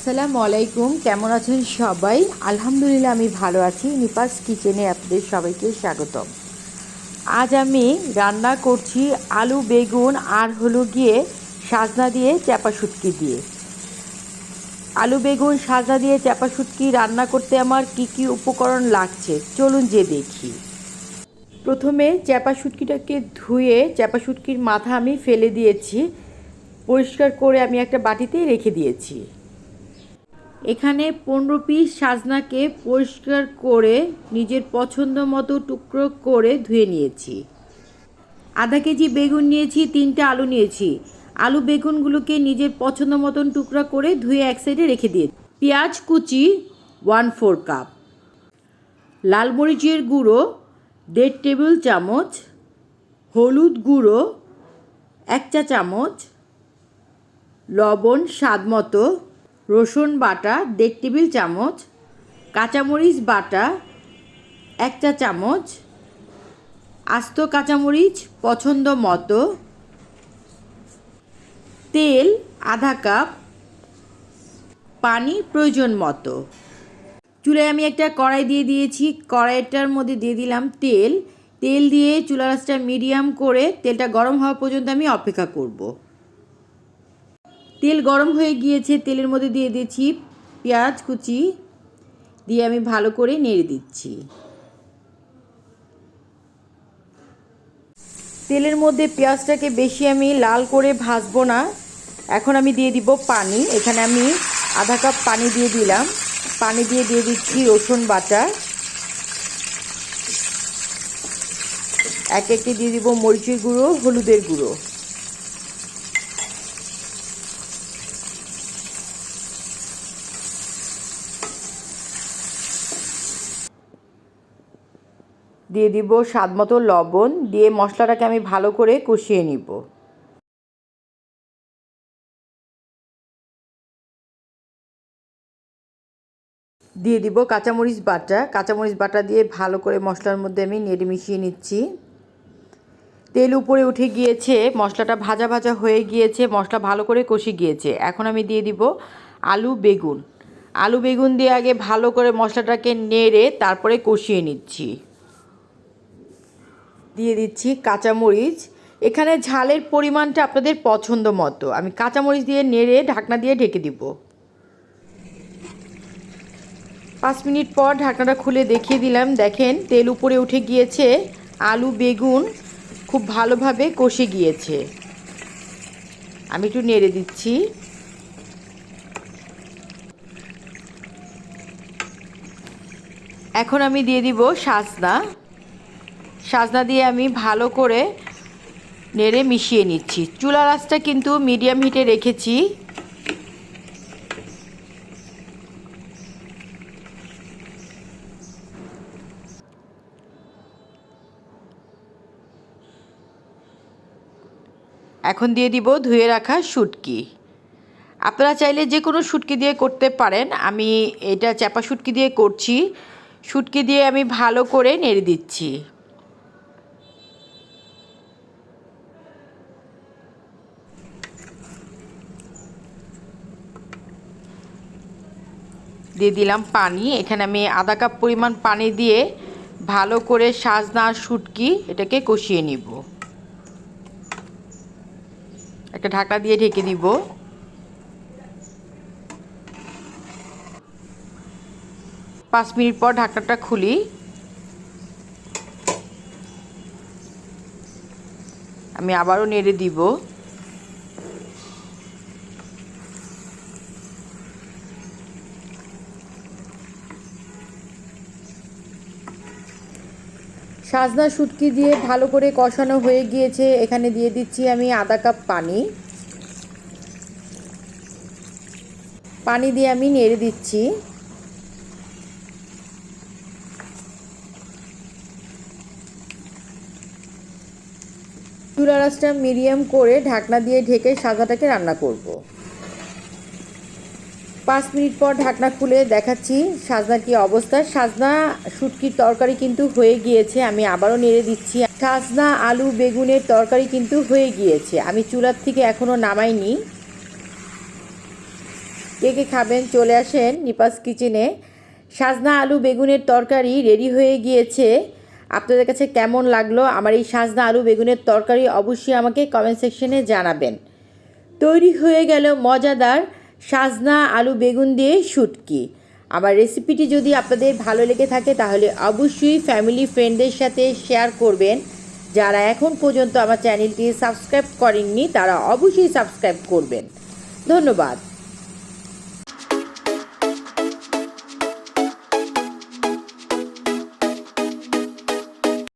আসসালামু আলাইকুম, কেমন আছেন সবাই? আলহামদুলিল্লাহ আমি ভালো আছি। নিপাস কিচেনে আপনাদের সবাইকে স্বাগতম। আজ আমি রান্না করছি আলু, বেগুন আর হলো গিয়ে সাজনা দিয়ে চাপা শুটকি দিয়ে। আলু, বেগুন, সাজনা দিয়ে চাপা শুটকি রান্না করতে আমার কি কি উপকরণ লাগছে? চলুন যে দেখি। প্রথমে চ্যাপা শুটকিটাকে ধুয়ে চ্যাপা শুটকির মাথা আমি ফেলে দিয়েছি। পরিষ্কার করে আমি একটা বাটিতে রেখে দিয়েছি। এখানে পনেরো পিস সাজনাকে পরিষ্কার করে নিজের পছন্দ মতো টুকরো করে ধুয়ে নিয়েছি। আধা কেজি বেগুন নিয়েছি, তিনটা আলু নিয়েছি। আলু বেগুনগুলোকে নিজের পছন্দ মতন টুকরা করে ধুয়ে এক সাইডে রেখে দিয়ে পেঁয়াজ কুচি ওয়ান ফোর কাপ লাল মরিচের গুঁড়ো, দেড় টেবিল চামচ। হলুদ গুঁড়ো, এক চা চামচ। লবণ স্বাদ মতো। রসুন বাটা, দেড় টেবিল চামচ, কাঁচামরিচ বাটা, এক চা চামচ, আস্ত কাঁচামরিচ পছন্দ মতো, তেল আধা কাপ, পানি প্রয়োজন মতো। চুলায় আমি একটা কড়াই দিয়ে দিয়েছি। কড়াইটার মধ্যে দিয়ে দিলাম তেল। তেল দিয়ে চুলা রাসটা মিডিয়াম করে তেলটা গরম হওয়া পর্যন্ত আমি অপেক্ষা করব। তেল গরম হয়ে গিয়েছে, তেলের মধ্যে দিয়ে দিয়েছি পেঁয়াজ কুচি, দিয়ে আমি ভালো করে নেড়ে দিচ্ছি। তেলের মধ্যে পেঁয়াজটাকে বেশি আমি লাল করে ভাজবো না। এখন আমি দিয়ে দিব পানি। এখানে আমি আধা কাপ পানি দিয়ে দিলাম। পানি দিয়ে দিয়ে দিচ্ছি রসুন বাটা। এক একে দিয়ে দিব মরিচের গুঁড়ো, হলুদের গুঁড়ো। দিয়ে দিব স্বাদ মতো লবণ, দিয়ে মশলাটাকে আমি ভালো করে কষিয়ে নিব। দিয়ে দিব কাঁচামরিচ বাটা। কাঁচামরিচ বাটা দিয়ে ভালো করে মশলার মধ্যে আমি নেড়ে মিশিয়ে নিচ্ছি। তেল উপরে উঠে গিয়েছে, মশলাটা ভাজা ভাজা হয়ে গিয়েছে, মশলা ভালো করে কষে গিয়েছে। এখন আমি দিয়ে দিব আলু বেগুন। আলু বেগুন দিয়ে আগে ভালো করে মশলাটাকে নেড়ে তারপরে কষিয়ে নিচ্ছি। দিয়ে দিচ্ছি কাঁচামরিচ। এখানে ঝালের পরিমাণটা আপনাদের পছন্দ মতো। আমি কাঁচামরিচ দিয়ে নেড়ে ঢাকনা দিয়ে ঢেকে দিব। পাঁচ মিনিট পর ঢাকনাটা খুলে দেখিয়ে দিলাম। দেখেন, তেল উপরে উঠে গিয়েছে আলু, বেগুন, খুব ভালোভাবে কষে গিয়েছে। আমি একটু নেড়ে দিচ্ছি। এখন আমি দিয়ে দিব সাজনা। সাজনা দিয়ে আমি ভালো করে নেড়ে মিশিয়ে নিচ্ছি। চুলা রাসটা কিন্তু মিডিয়াম হিটে রেখেছি। এখন দিয়ে দিব ধুয়ে রাখা শুটকি। আপনারা চাইলে যে কোনো শুটকি দিয়ে করতে পারেন। আমি এটা চাপা শুটকি দিয়ে করছি। শুটকি দিয়ে আমি ভালো করে নেড়ে দিচ্ছি। দিয়ে দিলাম পানি। এখানে আমি আধা কাপ পরিমাণ পানি দিয়ে ভালো করে সাজনা শুটকি এটাকে কষিয়ে নিব। একটা ঢাকা দিয়ে ঢেকে দিব। পাঁচ মিনিট পর ঢাকনাটা খুলি। আমি আবারও নেড়ে দিব। সাজনা শুটকি দিয়ে ভালো করে কষানো হয়ে গিয়েছে। এখানে দিয়ে দিচ্ছি আমি আধা কাপ পানি। পানি দিয়ে আমি নেড়ে দিচ্ছি। চুলা রাসটা মিডিয়াম করে ঢাকনা দিয়ে ঢেকে সাজাটাকে রান্না করব। পাঁচ মিনিট পর ঢাকনা খুলে দেখাচ্ছি সাজনার কি অবস্থা। সাজনা শুটকির তরকারি কিন্তু হয়ে গিয়েছে, আমি আবারও নেড়ে দিচ্ছি। সাজনা আলু বেগুনের তরকারি কিন্তু হয়ে গিয়েছে, আমি চুলার থেকে এখনও নামাইনি। কে কে খাবেন চলে আসেন নিপাস কিচেনে। সাজনা আলু বেগুনের তরকারি রেডি হয়ে গিয়েছে, আপনাদের কাছে কেমন লাগল? আমার এই সাজনা আলু বেগুনের তরকারি অবশ্যই আমাকে কমেন্ট সেকশনে জানাবেন। তৈরি হয়ে গেল মজাদার সাজনা, আলু, বেগুন দিয়ে শুটকি। আমার রেসিপিটি যদি আপনাদের ভালো লেগে থাকে, তাহলে অবশ্যই ফ্যামিলি ফ্রেন্ডদের সাথে শেয়ার করবেন। যারা এখন পর্যন্ত আমার চ্যানেলটি সাবস্ক্রাইব করেননি, তারা অবশ্যই সাবস্ক্রাইব করবেন। ধন্যবাদ।